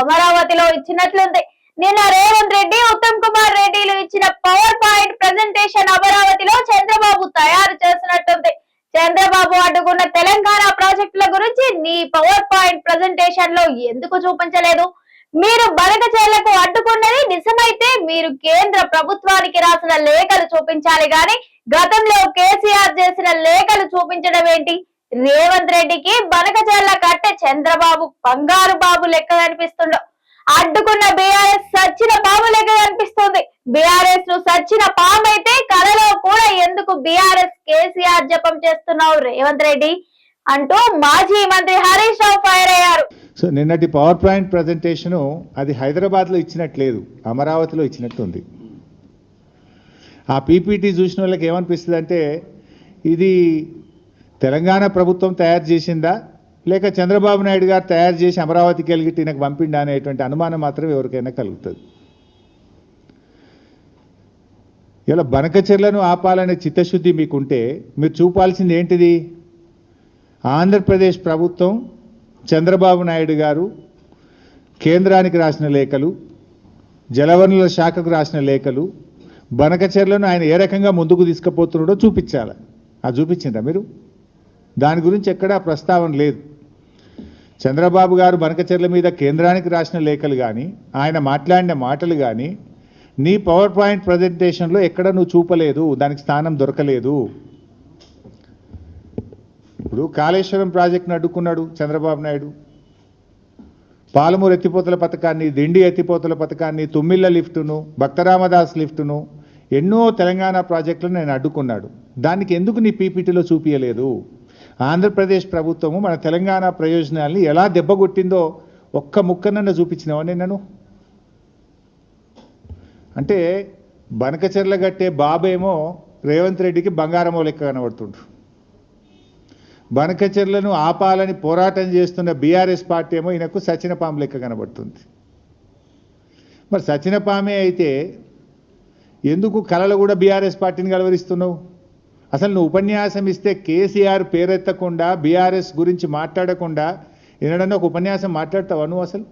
అమరావతిలో ఇచ్చినట్లుంది. నిన్న రేవంత్ రెడ్డి ఉత్తమ్ కుమార్ రెడ్డిలు ఇచ్చిన పవర్ పాయింట్ ప్రెజెంటేషన్ అమరావతిలో చంద్రబాబు తయారు చేసినట్టుంది చంద్రబాబు అడ్డుకున్న తెలంగాణ ప్రాజెక్టుల గురించి నీ పవర్ పాయింట్ ప్రెజెంటేషన్లో ఎందుకు చూపించలేదు? మీరు బనకచేళ్ళకు అడ్డుకున్నది నిజమైతే మీరు కేంద్ర ప్రభుత్వానికి రాసిన లేఖలు చూపించాలి గాని గతంలో కేసీఆర్ చేసిన లేఖలు చూపించడం ఏంటి? రేవంత్ రెడ్డికి బనకచేళ్ళ కట్టే చంద్రబాబు బంగారు బాబు లెక్క కనిపిస్తుండో. అడ్డుకున్న బీఆర్ఎస్ సచ్చిన బాబు లెక్క కనిపిస్తుంది. బీఆర్ఎస్ను సచ్చిన పాము అయితే కలలో కూడా ఎందుకు బీఆర్ఎస్ కేసీఆర్ జపం చేస్తున్నావు రేవంత్ రెడ్డి? అంటూ మాజీ మంత్రి హరీష్ రావు ఫైర్ అయ్యారు. సో నిన్నటి పవర్ పాయింట్ ప్రజెంటేషన్ అది హైదరాబాద్లో ఇచ్చినట్లేదు అమరావతిలో ఇచ్చినట్టుంది. ఆ పీపీటీ చూసిన వాళ్ళకి ఏమనిపిస్తుంది అంటే ఇది తెలంగాణ ప్రభుత్వం తయారు చేసిందా? లేక చంద్రబాబు నాయుడు గారు తయారు చేసి అమరావతికి వెళ్ళి ఈయనకు పంపిండా అనేటువంటి అనుమానం మాత్రం ఎవరికైనా కలుగుతుంది. ఇలా బనకచెర్లను ఆపాలనే చిత్తశుద్ధి మీకుంటే మీరు చూపాల్సింది ఏంటిది? ఆంధ్రప్రదేశ్ ప్రభుత్వం చంద్రబాబు నాయుడు గారు కేంద్రానికి రాసిన లేఖలు జలవనరుల శాఖకు రాసిన లేఖలు బనకచెర్లను ఆయన ఏ రకంగా ముందుకు తీసుకుపోతున్నాడో చూపించాలి. అది చూపించిందా మీరు? దాని గురించి ఎక్కడా ప్రస్తావన లేదు. చంద్రబాబు గారు బనకచెర్ల మీద కేంద్రానికి రాసిన లేఖలు కానీ ఆయన మాట్లాడిన మాటలు కానీ నీ పవర్ పాయింట్ ప్రజెంటేషన్లో ఎక్కడ నువ్వు చూపలేదు దానికి స్థానం దొరకలేదు. ఇప్పుడు కాళేశ్వరం ప్రాజెక్టును అడ్డుకున్నాడు చంద్రబాబు నాయుడు. పాలమూరు ఎత్తిపోతల పథకాన్ని దిండి ఎత్తిపోతల పథకాన్ని తుమ్మిళ్ళ లిఫ్టును భక్తరామదాస్ లిఫ్టును ఎన్నో తెలంగాణ ప్రాజెక్టులను నేను అడ్డుకున్నాడు. దానికి ఎందుకు నీ పీపీటీలో చూపించలేదు ఆంధ్రప్రదేశ్ ప్రభుత్వము మన తెలంగాణ ప్రయోజనాల్ని ఎలా దెబ్బగొట్టిందో ఒక్క ముక్కనన్న చూపించినావా నేను అంటే బనకచెర్ల గట్టే బాబేమో రేవంత్ రెడ్డికి బంగారమో లెక్క కనబడుతుండ్రు. బనకచెర్లను ఆపాలని పోరాటం చేస్తున్న బీఆర్ఎస్ పార్టీ ఏమో ఈయనకు సచినపాము లెక్క కనబడుతుంది. మరి సచినపామే అయితే ఎందుకు కళలు కూడా బీఆర్ఎస్ పార్టీని కలవరిస్తున్నావు? అసలు నువ్వు ఉపన్యాసం ఇస్తే కేసీఆర్ పేరెత్తకుండా బీఆర్ఎస్ గురించి మాట్లాడకుండా ఎన్నడన్నా ఒక ఉపన్యాసం మాట్లాడతావా నువ్వు అసలు?